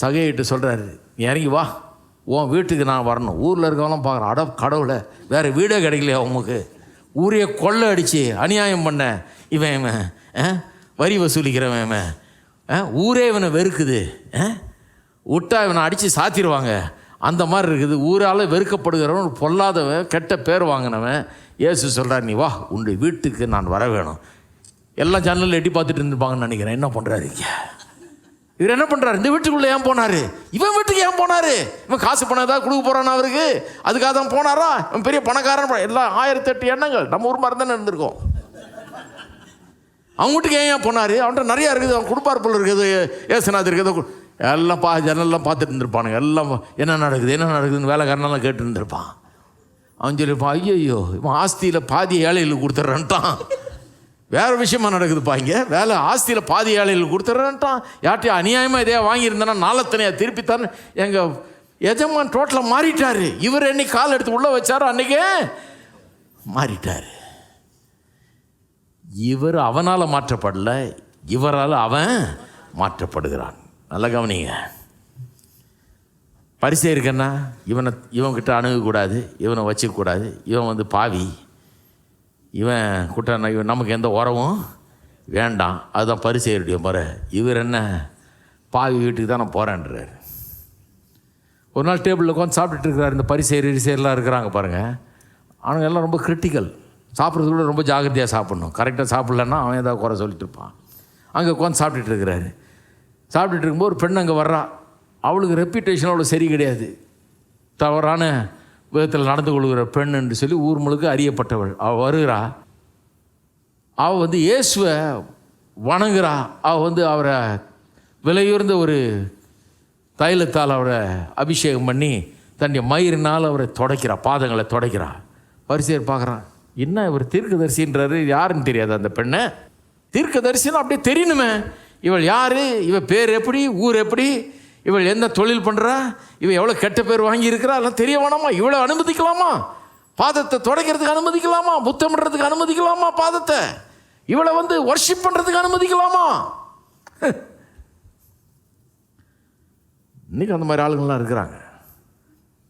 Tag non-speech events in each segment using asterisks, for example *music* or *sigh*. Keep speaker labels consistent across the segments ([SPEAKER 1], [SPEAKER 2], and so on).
[SPEAKER 1] சகையிட்டு சொல்கிறாரு இறங்கி வா. உன் வீட்டுக்கு நான் வரணும். ஊரில் இருக்கவங்களாம் பார்க்குறேன் அட கடவுளை வேறு வீடே கிடைக்கலையா உமக்கு? ஊரையே கொள்ளை அடித்து அநியாயம் பண்ண. இவன் இவன் ஆ? வரி வசூலிக்கிறவன் இவன். ஆ? ஊரே இவனை வெறுக்குது. ஆ? விட்டா இவனை அடித்து சாத்திடுவாங்க. அந்த மாதிரி இருக்குது. ஊரால் வெறுக்கப்படுகிறவன் பொல்லாதவன் கெட்ட பேர் வாங்கினவன். இயேசு சொல்கிறார் நீ வா உண்டு வீட்டுக்கு நான் வர வேணும். எல்லாம் ஜன்னலில் எட்டி பார்த்துட்டு இருந்துருப்பாங்கன்னு நினைக்கிறேன். என்ன பண்ணுறாரு இவர் என்ன பண்ணுறாரு இந்த வீட்டுக்குள்ளே ஏன் போனார்? இவன் வீட்டுக்கு ஏன் போனார்? இவன் காசு பணம் ஏதாவது கொடுக்க போகிறான் அவருக்கு? அதுக்காக தான் போனாரா? இவன் பெரிய பணக்காரன் எல்லாம் ஆயிரத்தி ஆயிரத்தெட்டு எண்ணங்கள். நம்ம ஊர் மாதிரி தானே இருந்திருக்கோம். அவங்க வீட்டுக்கு ஏன் ஏன் போனார்? அவன்கிட்ட நிறையா இருக்குது. அவன் கொடுப்பார் போல் இருக்குது. ஏசுநாத் இருக்குது. எல்லாம் பா ஜன்னல்லாம் பார்த்துட்டு இருந்திருப்பானுங்க. எல்லாம் என்ன நடக்குது? என்ன நடக்குதுன்னு வேலைக்காரனெல்லாம் கேட்டு இருந்திருப்பான். அவன் சொல்லியிருப்பான் ஐயோ இவன் ஆஸ்தியில் பாதி ஏழைகளுக்கு கொடுத்துட்றான்ட்டான். வேற விஷயமா நடக்குதுப்பா இங்கே. வேலை ஆஸ்தியில் பாதி ஏழைகளுக்கு கொடுத்துட்றான்ட்டான் யார்ட்டையும் அநியாயமாக இதே வாங்கியிருந்தேன்னா நாளத்தனையாக திருப்பி தரேன். எங்கள் எஜமான் டோட்டலாக மாறிட்டார். இவர் என்னைக்கு கால் எடுத்து உள்ளே வச்சாரோ அன்றைக்கே மாறிட்டார். இவர் அவனால் மாற்றப்படல. இவரால் அவன் மாற்றப்படுகிறான். நல்ல கவனிங்க. பரிசை இருக்கன்னா இவனை இவன்கிட்ட அணுகக்கூடாது. இவனை வச்சுக்கக்கூடாது இவன் வந்து பாவி. இவன் குட்டான இவன் நமக்கு எந்த உறவும் வேண்டாம். அதுதான் பரிசெயருடைய முறை. இவர் என்ன? பாவி வீட்டுக்கு தான் நான் போகிறேன்றார் ஒரு நாள் டேபிளில் உட்காந்து சாப்பிட்டுட்டு இருக்கிறார். இந்த பரிசெயர் ரிசெயர்லாம் இருக்கிறாங்க பாருங்கள் அவங்க எல்லாம் ரொம்ப கிரிட்டிக்கல் சாப்பிட்றது கூட ரொம்ப ஜாகிரதையாக சாப்பிடணும். கரெக்டாக சாப்பிட்லன்னா அவன் ஏதாவது குறை சொல்லிட்டு இருப்பான். அங்கே உட்காந்து சாப்பிட்டுட்டு இருக்கிறாரு. சாப்பிட்டுட்டு இருக்கும்போது ஒரு பெண் அங்கே வர்றா. அவளுக்கு ரெப்யூட்டேஷன் அவ்வளோ சரி கிடையாது. தவறான விதத்தில் நடந்து கொள்கிற பெண் என்று சொல்லி ஊர் முழுக்க அறியப்பட்டவள். அவள் வருகிறா. அவள் வந்து இயேசுவை வணங்குறா. அவள் வந்து அவரை விலையுயர்ந்த ஒரு தைலத்தால் அவரை அபிஷேகம் பண்ணி தன்னுடைய மயிரினால் அவரை தொடக்கிறா பாதங்களை தொடக்கிறா. வரிசையர் பார்க்குறான் என்ன இவர் தீர்க்கதரிசின்றாரு? யாருன்னு தெரியாது அந்த பெண்ணை? தீர்க்கதரிசின்னு அப்படியே தெரியணுமே. இவள் யார்? இவள் பேர் எப்படி? ஊர் எப்படி? இவள் என்ன தொழில் பண்ணுறா இவள் எவ்வளோ கெட்ட பேர் வாங்கியிருக்கிறா? எல்லாம் தெரிய வேணாமா இவ்வளோ அனுமதிக்கலாமா? பாதத்தை துடைக்கிறதுக்கு அனுமதிக்கலாமா? முத்தமிடுறதுக்கு அனுமதிக்கலாமா பாதத்தை? இவளை வந்து ஒர்ஷிப் பண்ணுறதுக்கு அனுமதிக்கலாமா? இன்றைக்கி அந்த மாதிரி ஆளுங்கள்லாம் இருக்கிறாங்க.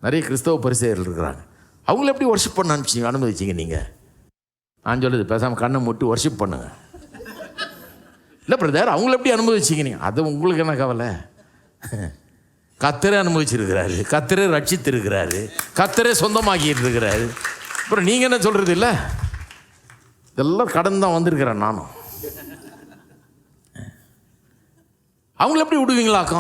[SPEAKER 1] நிறைய கிறிஸ்தவ பரிசெயர்கள் இருக்கிறாங்க. அவங்கள எப்படி ஒர்ஷிப் பண்ண அனுப்பிச்சிங்க அனுமதிச்சிங்க நீங்கள் நான் சொல்லுது பேசாமல் கண்ணை மூட்டி ஒர்ஷிப் பண்ணுங்க. இல்லை பிரதர் அவங்கள எப்படி அனுமதிச்சிங்க நீங்கள் அது உங்களுக்கு என்ன கவலை? *laughs* கத்தரே அனுபவிச்சிருக்கிறாரு. கத்தரே ரட்சித்திருக்கிறாரு. கத்தரே சொந்தமாக்கிட்டு இருக்கிறாரு அப்புறம் நீங்கள் என்ன சொல்கிறது இல்லை? இதெல்லாம் கடன் தான் வந்திருக்கிறேன் நானும். அவங்கள எப்படி விடுவீங்களாக்கும்